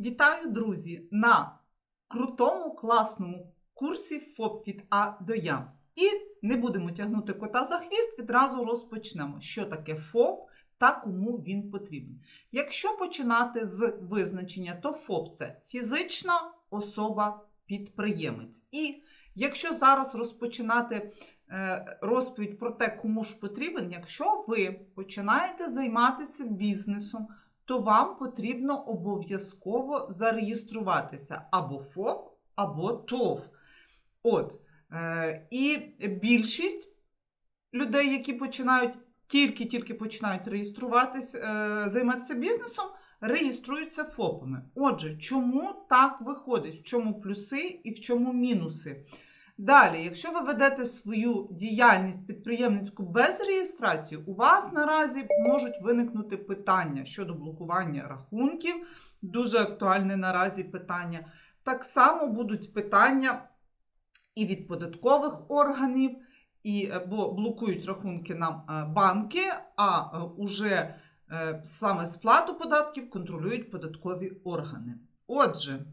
Вітаю, друзі, на крутому класному курсі ФОП від А до Я. І не будемо тягнути кота за хвіст, відразу розпочнемо, що таке ФОП та кому він потрібен. Якщо починати з визначення, то ФОП це фізична особа-підприємець. І якщо зараз розпочинати е, розповідь про те, кому ж потрібен, якщо ви починаєте займатися бізнесом, то вам потрібно обов'язково зареєструватися або ФОП, або ТОВ. От. Е, і більшість людей, які починають тільки-тільки починають реєструватися, е, займатися бізнесом, реєструються ФОПами. Отже, чому так виходить? В чому плюси і в чому мінуси? Далі, якщо ви ведете свою діяльність підприємницьку без реєстрації, у вас наразі можуть виникнути питання щодо блокування рахунків, дуже актуальне наразі питання. Так само будуть питання і від податкових органів, і, е, бо блокують рахунки нам е, банки, а е, уже саме сплату податків контролюють податкові органи. Отже,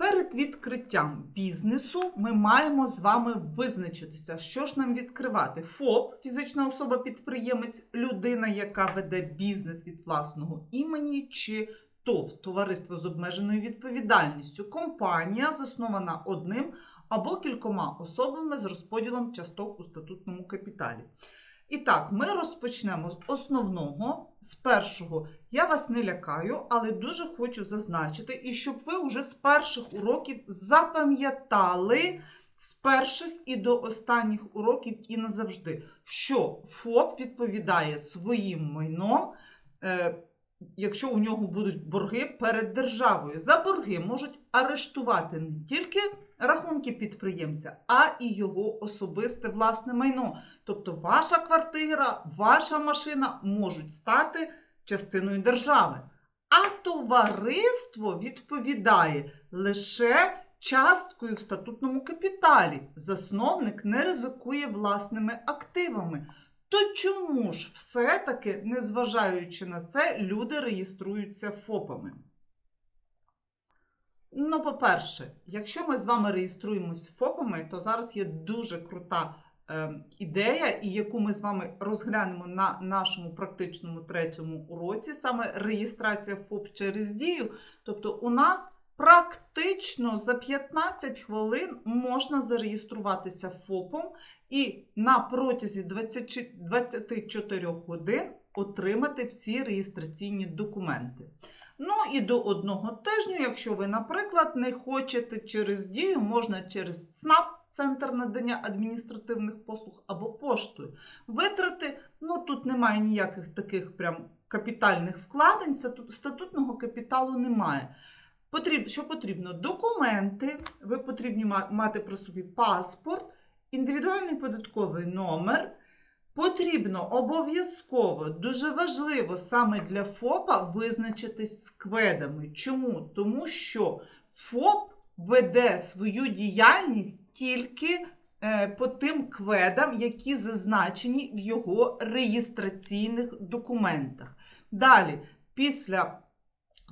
Перед відкриттям бізнесу ми маємо з вами визначитися, що ж нам відкривати. ФОП, фізична особа-підприємець, людина, яка веде бізнес від власного імені, чи ТОВ товариство з обмеженою відповідальністю, компанія, заснована одним або кількома особами з розподілом часток у статутному капіталі. І так, ми розпочнемо з основного, з першого. Я вас не лякаю, але дуже хочу зазначити, і щоб ви вже з перших уроків запам'ятали з перших і до останніх уроків і назавжди, що ФОП відповідає своїм майном. Е, Якщо у нього будуть борги перед державою, за борги можуть арештувати не тільки рахунки підприємця, а і його особисте власне майно. Тобто ваша квартира, ваша машина можуть стати частиною держави. А товариство відповідає лише часткою в статутному капіталі. Засновник не ризикує власними активами. То чому ж все-таки, незважаючи на це, люди реєструються ФОПами? Ну, по-перше, якщо ми з вами реєструємось ФОПами, то зараз є дуже крута е, ідея, і яку ми з вами розглянемо на нашому практичному третьому уроці, саме реєстрація ФОП через дію. Тобто, у нас практично за 15 хвилин можна зареєструватися ФОПом і на протязі 20, 24 годин отримати всі реєстраційні документи. Ну і до одного тижню, якщо ви, наприклад, не хочете через дію, можна через ЦНАП, Центр надання адміністративних послуг або поштою. Витрати, ну тут немає ніяких таких прям капітальних вкладень, статутного капіталу немає. Потріб, що потрібно? Документи, ви потрібні мати про собі паспорт, індивідуальний податковий номер. Потрібно обов'язково, дуже важливо саме для ФОПа визначитись з кведами. Чому? Тому що ФОП веде свою діяльність тільки е, по тим кведам, які зазначені в його реєстраційних документах. Далі, після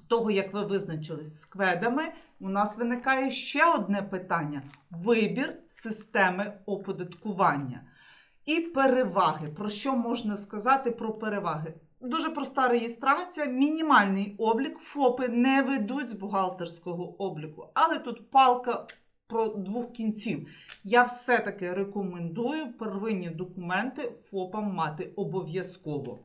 того, як ви визначились з кведами, у нас виникає ще одне питання: вибір системи оподаткування. І переваги. Про що можна сказати про переваги? Дуже проста реєстрація, мінімальний облік. ФОПи не ведуть з бухгалтерського обліку, але тут палка про двох кінців. Я все-таки рекомендую первинні документи ФОПам мати обов'язково.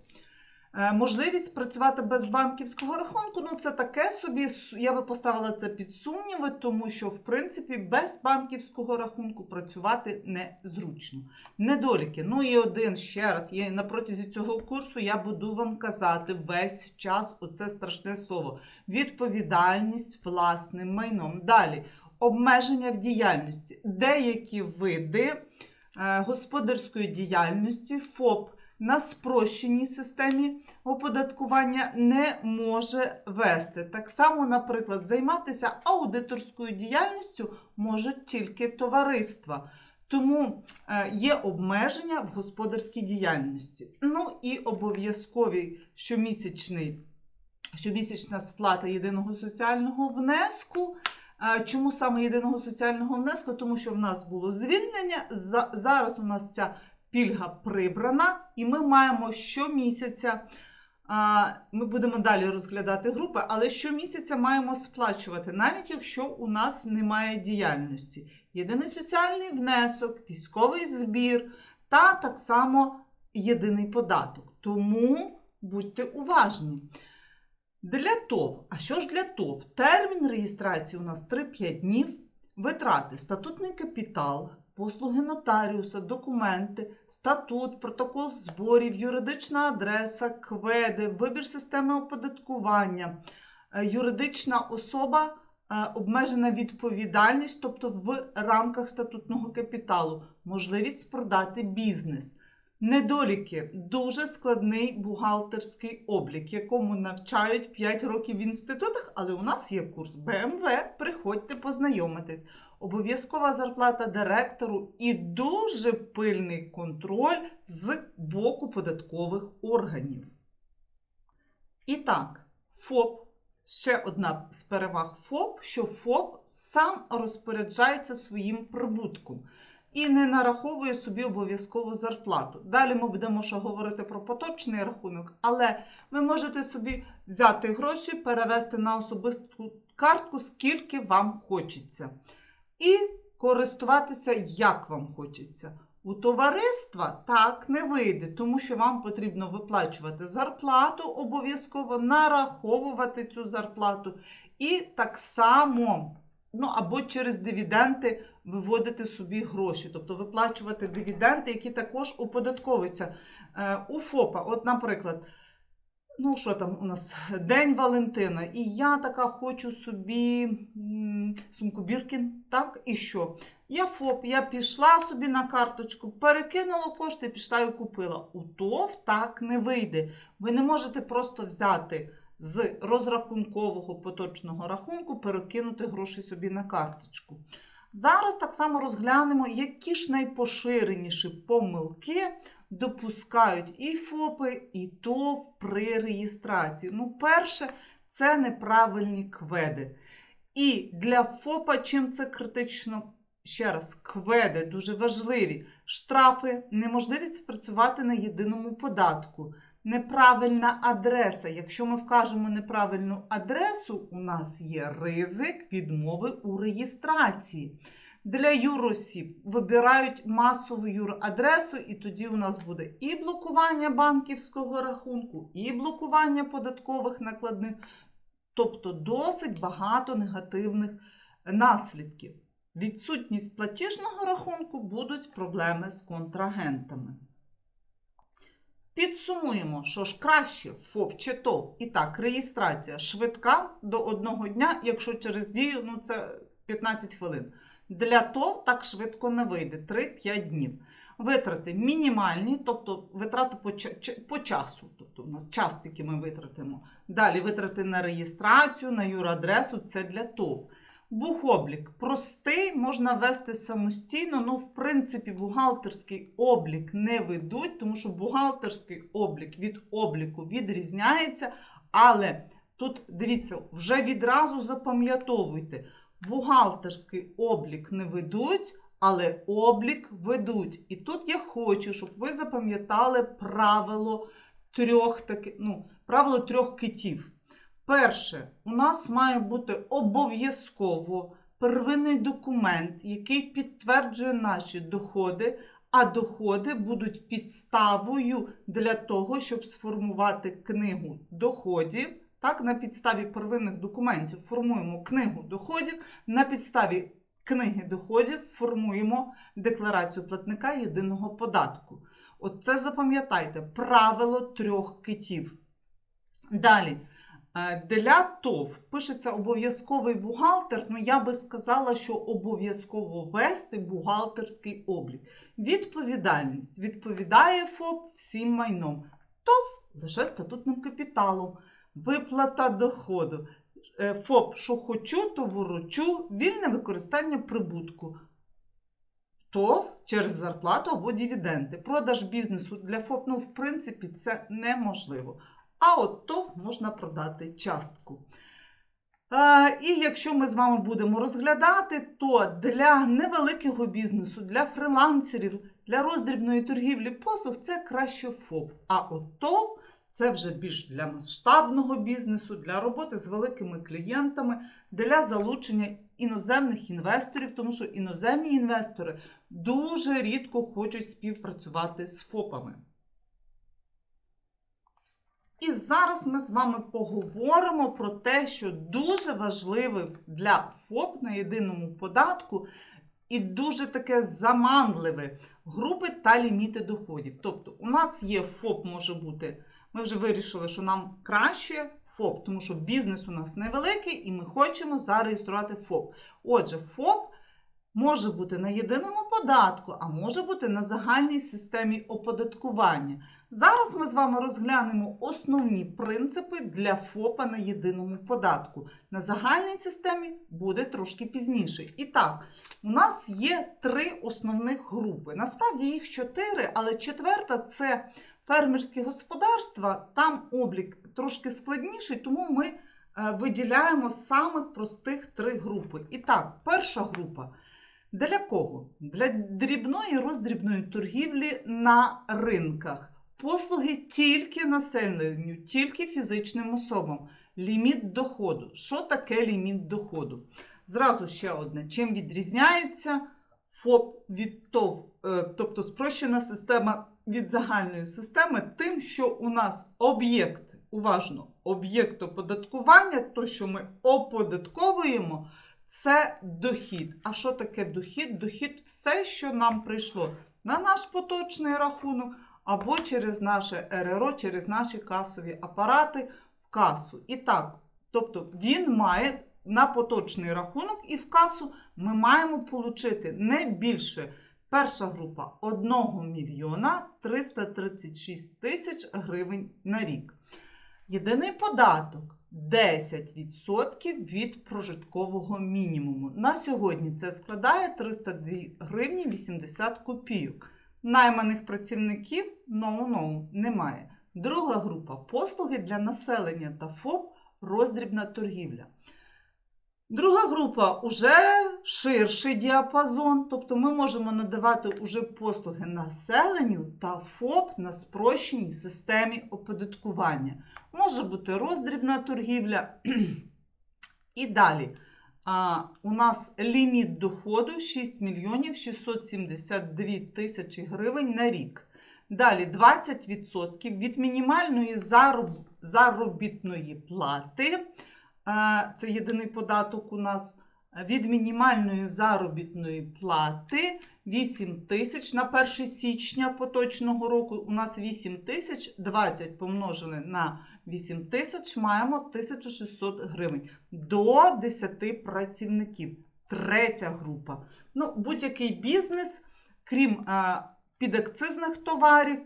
Е, можливість працювати без банківського рахунку, ну це таке собі. Я би поставила це під сумніви, тому що, в принципі, без банківського рахунку працювати незручно. Недоліки. Ну і один ще раз, я на протязі цього курсу я буду вам казати весь час оце страшне слово. Відповідальність власним майном. Далі обмеження в діяльності. Деякі види е, господарської діяльності ФОП на спрощеній системі оподаткування не може вести. Так само, наприклад, займатися аудиторською діяльністю можуть тільки товариства. Тому е, є обмеження в господарській діяльності. Ну і обов'язковий щомісячний щомісячна сплата єдиного соціального внеску. Е, Чому саме єдиного соціального внеску? Тому що в нас було звільнення. за- Зараз у нас ця пільга прибрана, і ми маємо щомісяця. Ми будемо далі розглядати групи, але щомісяця маємо сплачувати, навіть якщо у нас немає діяльності. Єдиний соціальний внесок, військовий збір та так само єдиний податок. Тому будьте уважні. Для ТОВ, а що ж для ТОВ? Термін реєстрації у нас 3-5 днів. Витрати, статутний капітал, послуги нотаріуса, документи, статут, протокол зборів, юридична адреса, кведи, вибір системи оподаткування, е, юридична особа, е, обмежена відповідальність, тобто в рамках статутного капіталу, можливість продати бізнес. Недоліки дуже складний бухгалтерський облік, якому навчають 5 років в інститутах, але у нас є курс БМВ. Приходьте познайомитись. Обов'язкова зарплата директору і дуже пильний контроль з боку податкових органів. І так, ФОП. Ще одна з переваг ФОП, що ФОП сам розпоряджається своїм прибутком і не нараховує собі обов'язкову зарплату. Далі ми будемо ще говорити про поточний рахунок, але ви можете собі взяти гроші, перевести на особисту картку, скільки вам хочеться, і користуватися, як вам хочеться. У товариства так не вийде, тому що вам потрібно виплачувати зарплату, обов'язково нараховувати цю зарплату. І так само, ну або через дивіденди виводити собі гроші, тобто виплачувати дивіденди, які також оподатковуються. Е, у ФОПа, от, наприклад, ну що там у нас День Валентина, і я така хочу собі сумку Біркін, так, і що? Я ФОП, я пішла собі на карточку, перекинула кошти, пішла і купила. У ТОВ так не вийде. Ви не можете просто взяти з розрахункового поточного рахунку, перекинути гроші собі на карточку. Зараз так само розглянемо, які ж найпоширеніші помилки допускають і ФОПи, і ТОВ при реєстрації. Ну, перше, це неправильні кведи. І для ФОПа чим це критично? Ще раз, кведи дуже важливі. Штрафи, неможливість спрацювати на єдиному податку. Неправильна адреса. Якщо ми вкажемо неправильну адресу, у нас є ризик відмови у реєстрації. Для юросіб вибирають масову юрадресу, і тоді у нас буде і блокування банківського рахунку, і блокування податкових накладних, тобто досить багато негативних наслідків. Відсутність платіжного рахунку будуть проблеми з контрагентами. Підсумуємо, що ж краще ФОП чи ТОВ. І так, реєстрація швидка до одного дня, якщо через дію, ну це 15 хвилин. Для ТОВ так швидко не вийде 3-5 днів. Витрати мінімальні, тобто витрати по, по часу. Тобто у нас час тільки ми витратимо. Далі витрати на реєстрацію, на юрадресу це для ТОВ. Бухоблік простий, можна вести самостійно. Ну, в принципі, бухгалтерський облік не ведуть, тому що бухгалтерський облік від обліку відрізняється. Але тут дивіться, вже відразу запам'ятовуйте, бухгалтерський облік не ведуть, але облік ведуть. І тут я хочу, щоб ви запам'ятали правило трьох таки, ну, правило трьох китів. Перше, у нас має бути обов'язково первинний документ, який підтверджує наші доходи, а доходи будуть підставою для того, щоб сформувати книгу доходів. Так, на підставі первинних документів формуємо книгу доходів, на підставі книги доходів формуємо декларацію платника єдиного податку. От це запам'ятайте правило трьох китів. Далі. Е, Для ТОВ пишеться обов'язковий бухгалтер, ну я би сказала, що обов'язково вести бухгалтерський облік. Відповідальність відповідає ФОП всім майном. ТОВ лише статутним капіталом. Виплата доходу. Е, ФОП, що хочу, то ворочу, вільне використання прибутку. ТОВ через зарплату або дивіденди. Продаж бізнесу для ФОП, ну, в принципі, це неможливо. А от ТОВ можна продати частку. Е, І якщо ми з вами будемо розглядати, то для невеликого бізнесу, для фрилансерів, для роздрібної торгівлі послуг це краще ФОП. А от ТОВ це вже більш для масштабного бізнесу, для роботи з великими клієнтами, для залучення іноземних інвесторів, тому що іноземні інвестори дуже рідко хочуть співпрацювати з ФОПами. І зараз ми з вами поговоримо про те, що дуже важливе для ФОП на єдиному податку і дуже таке заманливе групи та ліміти доходів. Тобто, у нас є ФОП, може бути. Ми вже вирішили, що нам краще ФОП, тому що бізнес у нас невеликий і ми хочемо зареєструвати ФОП. Отже, ФОП може бути на єдиному податку, а може бути на загальній системі оподаткування. Зараз ми з вами розглянемо основні принципи для ФОПа на єдиному податку. На загальній системі буде трошки пізніше. І так, у нас є три основних групи. Насправді їх чотири, але четверта це фермерські господарства. Там облік трошки складніший, тому ми е, виділяємо самих простих три групи. І так, перша група. Для кого? Для дрібної роздрібної торгівлі на ринках. Послуги тільки населенню, тільки фізичним особам. Ліміт доходу. Що таке ліміт доходу? Зразу ще одне. Чим відрізняється ФОП від ТОВ, е, тобто спрощена система від загальної системи, тим, що у нас об'єкт, уважно, об'єкт оподаткування, то, що ми оподатковуємо, це дохід. А що таке дохід? Дохід все, що нам прийшло на наш поточний рахунок або через наше РРО, через наші касові апарати в касу. І так, тобто він має на поточний рахунок і в касу ми маємо отримати не більше. Перша група 1 мільйона 336 тисяч гривень на рік. Єдиний податок 10% від прожиткового мінімуму. На сьогодні це складає 302 гривні 80 копійок. Найманих працівників no-no, немає. Друга група послуги для населення та ФОП роздрібна торгівля. Друга група уже ширший діапазон, тобто ми можемо надавати уже послуги населенню та ФОП на спрощеній системі оподаткування. Може бути роздрібна торгівля. І далі. А, у нас ліміт доходу 6 мільйонів 672 тисячі гривень на рік. Далі 20% від мінімальної зароб... заробітної плати. Це єдиний податок у нас від мінімальної заробітної плати 8 тисяч на 1 січня поточного року. У нас 8 тисяч 20 помножили на 8 тисяч, маємо 1600 гривень до 10 працівників. Третя група. Ну, Будь-який бізнес, крім а, підакцизних товарів,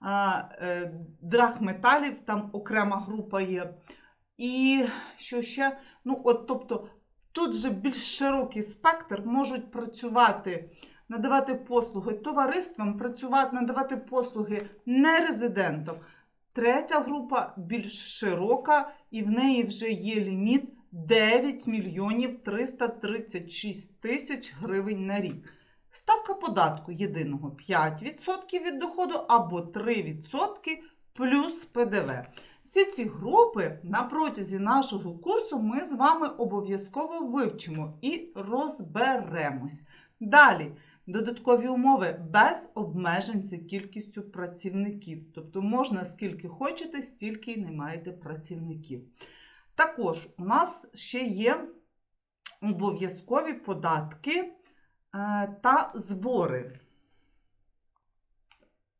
а, е, драгметалів, там окрема група є. І що ще? Ну, от, тобто, тут же більш широкий спектр можуть працювати, надавати послуги товариствам, працювати, надавати послуги нерезидентам. Третя група більш широка, і в неї вже є ліміт 9 мільйонів 336 тисяч гривень на рік. Ставка податку єдиного 5% від доходу або 3% плюс ПДВ. Всі ці групи на протязі нашого курсу ми з вами обов'язково вивчимо і розберемось. Далі, додаткові умови без обмежень за кількістю працівників. Тобто можна скільки хочете, стільки й не маєте працівників. Також у нас ще є обов'язкові податки е, та збори.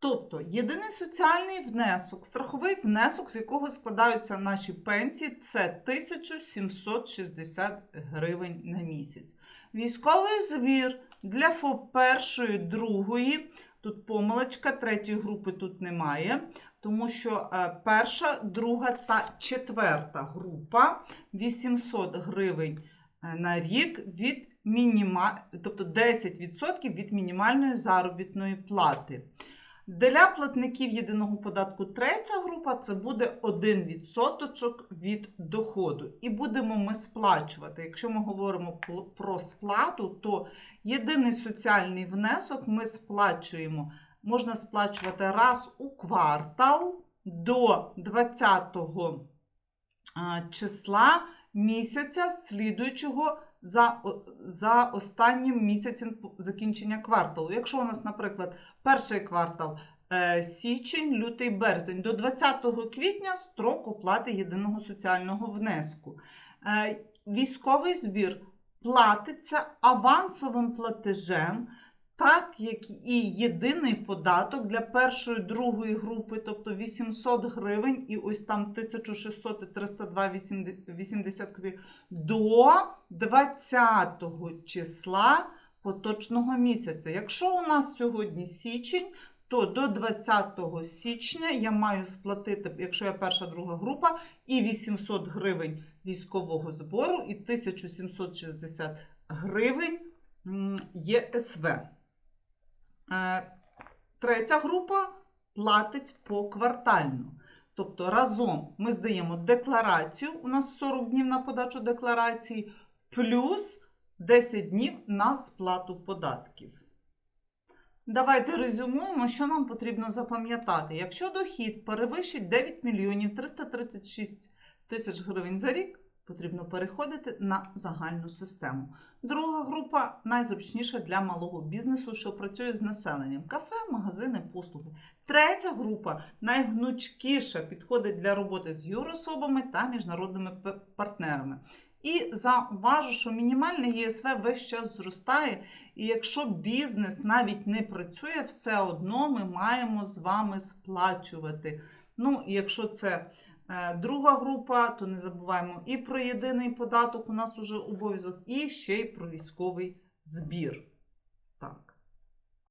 Тобто єдиний соціальний внесок, страховий внесок, з якого складаються наші пенсії, це 1760 гривень на місяць. Військовий збір для ФОП першої, другої, тут помилочка, третьої групи тут немає, тому що е, перша, друга та четверта група 800 гривень е, на рік від мініма... тобто 10% від мінімальної заробітної плати. Для платників єдиного податку третя група це буде 1% від доходу. І будемо ми сплачувати. Якщо ми говоримо про сплату, то єдиний соціальний внесок ми сплачуємо. Можна сплачувати раз у квартал до 20 числа місяця, слідуючого за, за останнім місяцем закінчення кварталу. Якщо у нас, наприклад, перший квартал е, січень, лютий, березень, до 20 квітня строк оплати єдиного соціального внеску. Е, Військовий збір платиться авансовим платежем. Так як і єдиний податок для першої другої групи, тобто 800 гривень, і ось там 1600 і 302,80 копійок, до 20 числа поточного місяця. Якщо у нас сьогодні січень, то до 20 січня я маю сплатити, якщо я перша друга група, і 800 гривень військового збору, і 1760 гривень ЄСВ. Е, Третя група платить поквартально. Тобто разом ми здаємо декларацію, у нас 40 днів на подачу декларації, плюс 10 днів на сплату податків. Давайте резюмуємо, що нам потрібно запам'ятати. Якщо дохід перевищить 9 мільйонів 336 тисяч гривень за рік, потрібно переходити на загальну систему. Друга група найзручніша для малого бізнесу, що працює з населенням: кафе, магазини, послуги. Третя група найгнучкіша підходить для роботи з юрособами та міжнародними партнерами. І зауважу, що мінімальний ЄСВ весь час зростає, і якщо бізнес навіть не працює, все одно ми маємо з вами сплачувати. Ну, якщо це друга група, то не забуваємо і про єдиний податок, у нас уже обов'язок, і ще й про військовий збір.